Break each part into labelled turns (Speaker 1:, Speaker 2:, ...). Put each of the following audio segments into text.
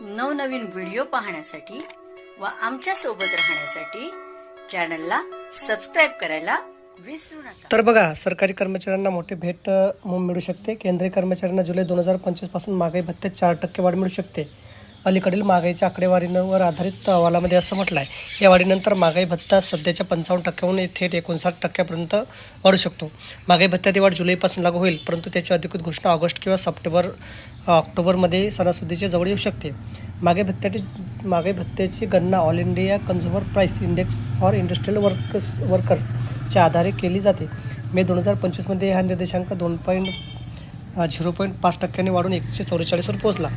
Speaker 1: नवनवीन व्हिडिओ पाहण्यासाठी व आमच्यासोबत राहण्यासाठी चॅनलला सबस्क्राईब करायला विसरू नका.
Speaker 2: तर बघा सरकारी कर्मचाऱ्यांना मोठी भेट मिळू शकते. केंद्रीय कर्मचाऱ्यांना जुलै दोन हजार पंचवीसपासून महागाई भत्त्यात चार टक्के वाढ मिळू शकते. अलीकडील महागाईच्या आकडेवारीवर आधारित अहवालामध्ये असं म्हटलं आहे या वाढीनंतर महागाई भत्ता सध्याच्या पंचावन्न टक्क्याहून थेट एकोणसाठ टक्क्यापर्यंत वाढू शकतो. महागाई भत्त्याची वाढ जुलैपासून लागू होईल परंतु त्याची अधिकृत घोषणा ऑगस्ट किंवा सप्टेंबर ऑक्टोबरमध्ये सणासुदीच्या जवळ येऊ शकते. मागे भत्त्याची मागे भत्त्याची गणना all India consumer price index for industrial workers वर्कर्सच्या आधारे केली जाते. मे दोन हजार पंचवीसमध्ये हा निर्देशांक दोन पॉईंट झिरो पॉईंट पाच टक्क्यांनी वाढून एकशे चौवेचाळीसवर पोहोचला.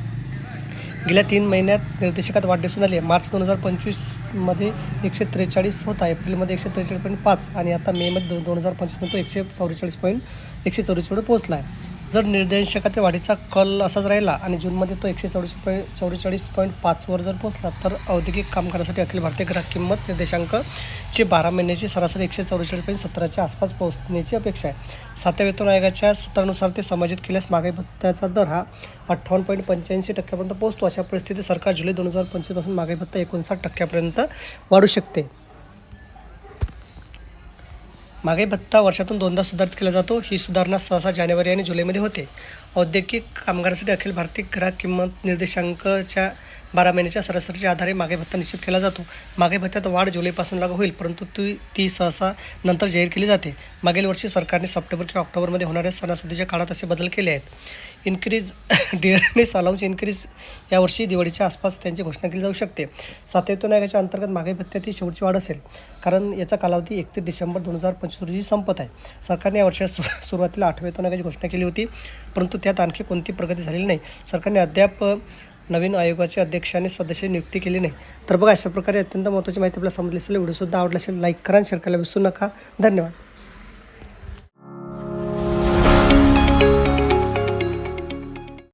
Speaker 2: गेल्या तीन महिन्यात निर्देशकात वाढ दिसून आली मार्च दोन हजार पंचवीसमध्ये एकशे त्रेचाळीस होता. एप्रिलमध्ये एकशे त्रेचाळीस पॉईंट पाच आणि आता मेमध्ये दोन दोन हजार पंचवीसमध्ये तो एकशे चौवेचाळीस पॉईंट एकशे चौवेचाळीसवर पोहोचला आहे. जर निर्देशकाच्या वाढीचा कल असाच राहिला आणि जूनमध्ये तो एकशे चौडीस पॉईंट चौवेचाळीस पॉईंट पाचवर जर पोहोचला तर औद्योगिक कामगारासाठी अखिल भारतीय ग्राहक किंमत निर्देशांकची बारा महिन्याची सरासरी एकशे चौवेचाळीस पॉईंट सतराच्या आसपास पोहोचण्याची अपेक्षा आहे. सातव्या वेतन आयोगाच्या सूत्रानुसार ते समाजित केल्यास महागाई भत्त्याचा दर हा अठ्ठावन्न पॉईंट पंच्याऐंशी टक्क्यापर्यंत पोहोचतो. अशा परिस्थितीत सरकार जुलै दोन हजार पंचवीसपासून महागाई भत्ता एकोणसाठ टक्क्यापर्यंत वाढू शकते. मागे भत्ता वर्षातून दोनदा सुधारित केला जातो. ही सुधारणा सहसा जानेवारी आणि जुलैमध्ये होते. औद्योगिक कामगारांसाठी अखिल भारतीय ग्राहक किंमत निर्देशांकच्या बारा महिन्याच्या सरासरीच्या आधारे मागे भत्ता निश्चित केला जातो. मागे भत्त्यात वाढ जुलैपासून लागू होईल परंतु ती ती सहसा नंतर जाहीर केली जाते. मागील वर्षी सरकारने सप्टेंबर किंवा ऑक्टोबरमध्ये होणाऱ्या सणासुदीच्या काळात असे बदल केले आहेत. इन्क्रीज डिअरनेस अलाउन्स इन्क्रीज यावर्षी दिवाळीच्या आसपास त्यांची घोषणा केली जाऊ शकते. सातवेतन आयोगाच्या अंतर्गत मागे भत्त्यात ही शेवटची वाढ असेल कारण याचा कालावधी एकतीस डिसेंबर दोन हजार पंचवीस रोजी संपत आहे. सरकारने या वर्षात सु सुरुवातीला आठव्या वेतन घोषणा केली होती परंतु त्यात आणखी कोणती प्रगती झालेली नाही. सरकारने अद्याप नवीन आयोगाचे आणि सदस्य नियुक्ती केली नाही. तर बघा अशा प्रकारे अत्यंत महत्त्वाची माहिती आपल्याला समजली असेल व्हिडिओसुद्धा आवडला असेल लाईक करा आणि शेअर करायला विसरू नका. धन्यवाद.